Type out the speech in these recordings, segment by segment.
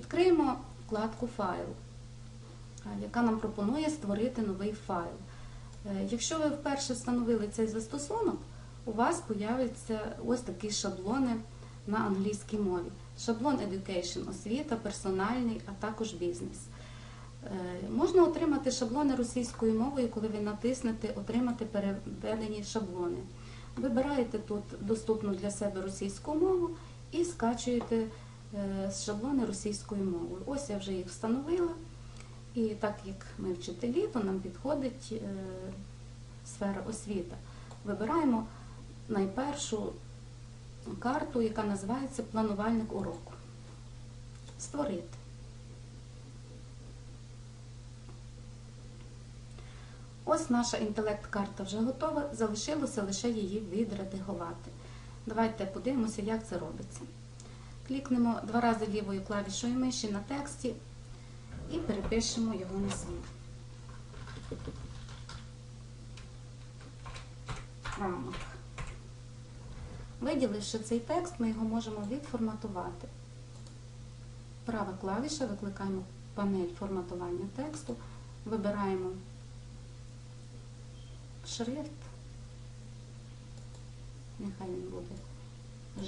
Відкриємо вкладку Файл, яка нам пропонує створити новий файл. Е, Якщо ви вперше встановили цей застосунок, у вас з'являться ось такі шаблони на англійській мові. Шаблон Education освіта, персональний, а також бізнес. Е, Можна отримати шаблони російською мовою, коли ви натиснете Отримати переведені шаблони. Вибираєте тут доступну для себе російську мову і скачуєте шаблони російською мовою. Ось я вже їх встановила. І так як ми вчителі, то нам підходить е, сфера освіта. Вибираємо найпершу карту, яка називається Планувальник уроку. Створити. Ось наша інтелект-карта вже готова, залишилося лише її відредагувати. Давайте подивимося, як це робиться. Клікнемо два рази лівою клавішою миші на тексті і перепишемо його на слід. Рамок. Виділивши цей текст, ми його можемо відформатувати. Права клавіша, викликаємо панель форматування тексту, вибираємо шрифт, нехай він буде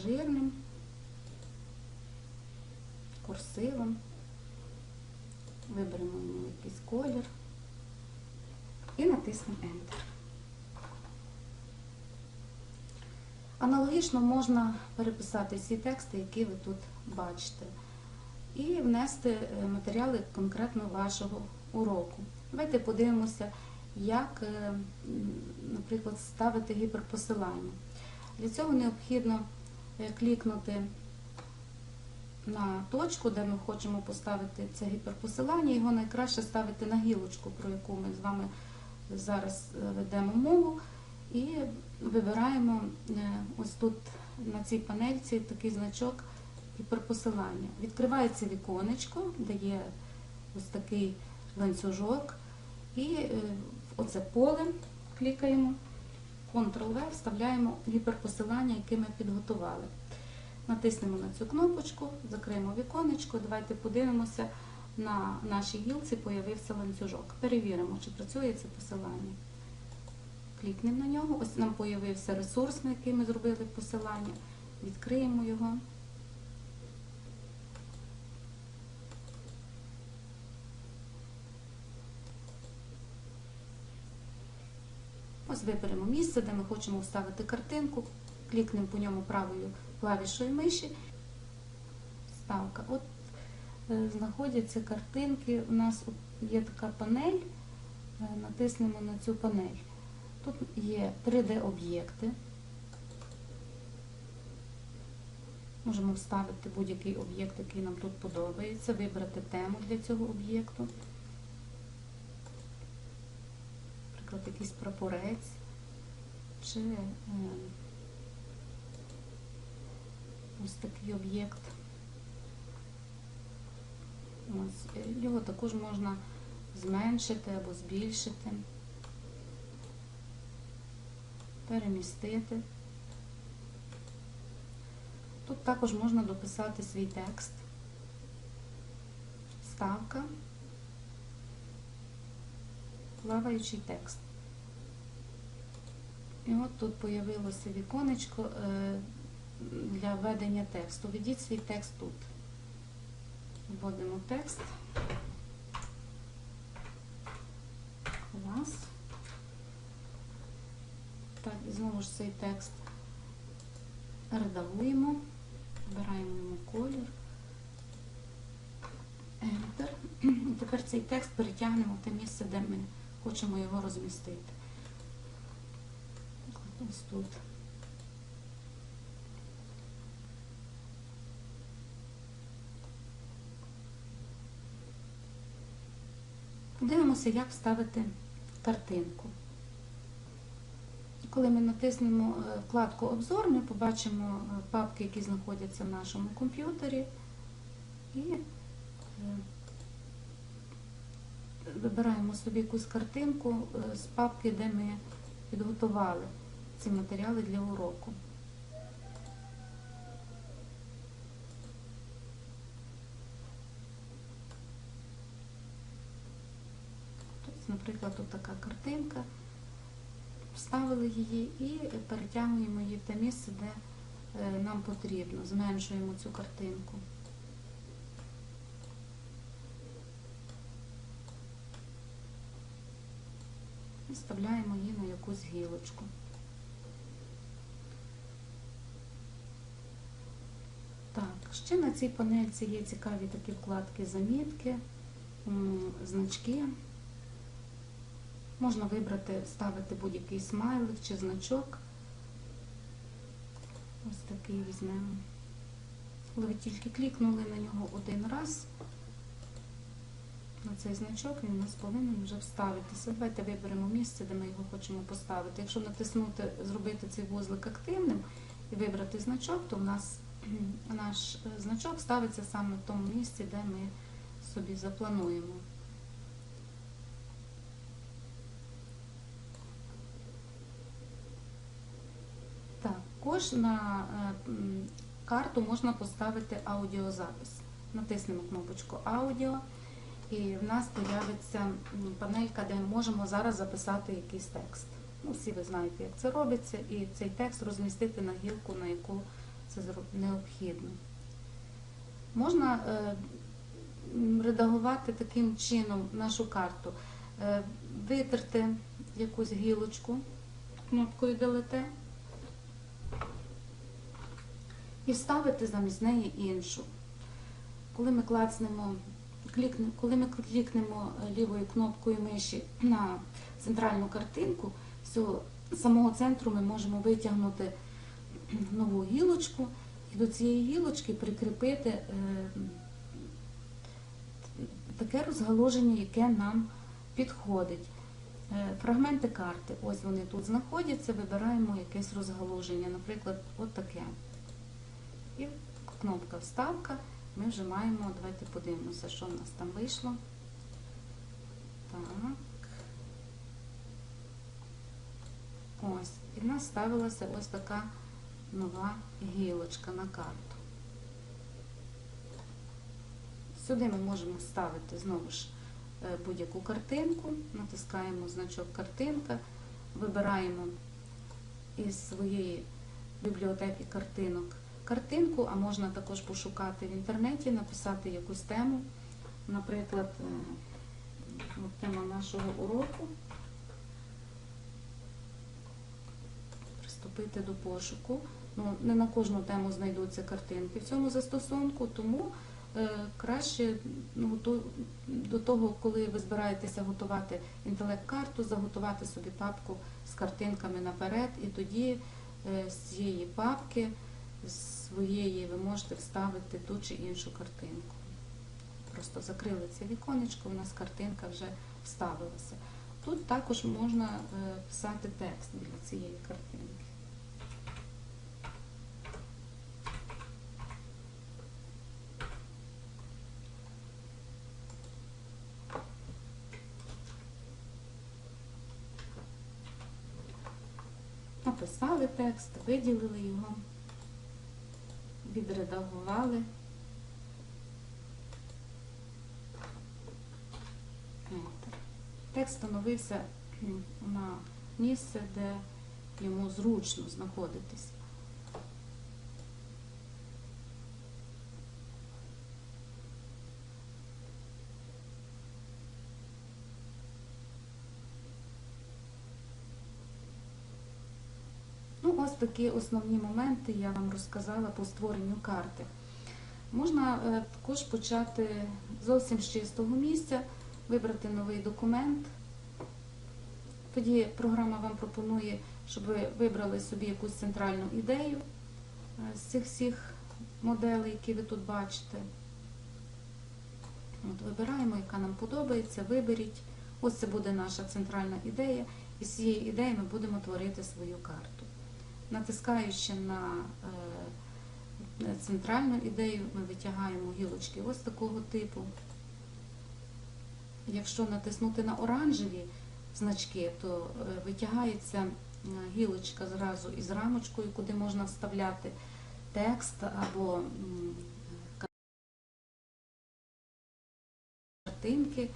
жирним, курсивом, виберемо якийсь колір і натиснемо Enter. Аналогічно можна переписати всі тексти, які ви тут бачите, і внести е, матеріали конкретно вашого уроку. Давайте подивимося, як, е, наприклад, ставити гіперпосилання. Для цього необхідно е, клікнути на точку, де ми хочемо поставити це гіперпосилання. Його найкраще ставити на гілочку, про яку ми з вами зараз е, ведемо мову. І вибираємо е, ось тут на цій панельці такий значок гіперпосилання. Відкривається віконечко, де є ось такий ланцюжок. І е, оце поле клікаємо, Ctrl-V, вставляємо гіперпосилання, яке ми підготували. Натиснемо на цю кнопочку, закриємо віконечко. Давайте подивимося, на нашій гілці появився ланцюжок. Перевіримо, чи працює це посилання. Клікнемо на нього. Ось нам появився ресурс, на який ми зробили посилання. Відкриємо його. Ось виберемо місце, де ми хочемо вставити картинку, клікнемо по ньому правою клавішою миші. Ставка. От е, знаходяться картинки. У нас є така панель, Е, натиснемо на цю панель. Тут є 3D-об'єкти. Можемо вставити будь-який об'єкт, який нам тут подобається, вибрати тему для цього об'єкту. Наприклад, якийсь прапорець чи е, ось такий об'єкт. Е, Його також можна зменшити або збільшити, перемістити. Тут також можна дописати свій текст, ставка, плаваючий текст. І от тут появилося віконечко е, для введення тексту. Введіть свій текст тут. Вводимо текст. Клас. Так, знову ж цей текст редагуємо, вибираємо йому колір. Enter. І тепер цей текст перетягнемо в те місце, де ми хочемо його розмістити. Ось тут. Дивимося, як вставити картинку. Коли ми натиснемо е, вкладку Обзор, ми побачимо е, папки, які знаходяться в нашому комп'ютері, і е, вибираємо собі якусь картинку з папки, де ми підготували ці матеріали для уроку. Наприклад, тут така картинка. Вставили її і перетягуємо її в те місце, де е, нам потрібно. Зменшуємо цю картинку. І вставляємо її на якусь гілочку. Так, ще на цій панельці є цікаві такі вкладки замітки, значки. Можна вибрати, ставити будь-який смайлик чи значок. Ось такий візьмемо. Коли ви тільки клікнули на нього один раз, на цей значок він у нас повинен вже вставитися. Давайте виберемо місце, де ми його хочемо поставити. Якщо натиснути, зробити цей вузлик активним і вибрати значок, то в нас наш е, значок ставиться саме в тому місці, де ми собі заплануємо. Також на е, карту можна поставити аудіозапис. Натиснемо кнопочку Аудіо, і в нас з'явиться панелька, де ми можемо зараз записати якийсь текст. Ну, всі ви знаєте, як це робиться, і цей текст розмістити на гілку, на яку це необхідно. Можна е, редагувати таким чином нашу карту, Е, витерти якусь гілочку кнопкою Delete і вставити замість неї іншу. Коли ми клацнемо, клікне, коли ми клікнемо лівою кнопкою миші на центральну картинку, з самого центру ми можемо витягнути нову гілочку і до цієї гілочки прикріпити е, таке розгалуження, яке нам підходить. Е, Фрагменти карти, ось вони тут знаходяться, вибираємо якесь розгалуження, наприклад, от таке. І кнопка Вставка. Ми вже маємо, давайте подивимося, що в нас там вийшло. Так. Ось. І в нас ставилася ось така нова гілочка на карту. Сюди ми можемо ставити знову ж е, будь-яку картинку, натискаємо значок картинка, вибираємо із своєї бібліотеки картинок картинку, а можна також пошукати в інтернеті, написати якусь тему. Наприклад, е, тема нашого уроку. Приступити до пошуку. Ну, не на кожну тему знайдуться картинки в цьому застосунку, тому е, краще ну, до, до того, коли ви збираєтеся готувати інтелект-карту, заготувати собі папку з картинками наперед, і тоді е, з цієї папки з своєї ви можете вставити ту чи іншу картинку. Просто закрили це віконечко, у нас картинка вже вставилася. Тут також можна е, писати текст біля цієї картинки. Написали текст, виділили його, відредагували. Текст встановився на місце, де йому зручно знаходитись. Ну, ось такі основні моменти я вам розказала по створенню карти. Можна е, також почати зовсім з чистого місця, вибрати новий документ. Тоді програма вам пропонує, щоб ви вибрали собі якусь центральну ідею е, з цих всіх моделей, які ви тут бачите. От Вибираємо, яка нам подобається, виберіть. Ось це буде наша центральна ідея. І з цієї ідеї ми будемо творити свою карту. Натискаючи на е, центральну ідею, ми витягаємо гілочки ось такого типу. Якщо натиснути на оранжеві значки, то е, витягається е, гілочка зразу із рамочкою, куди можна вставляти текст або картинки.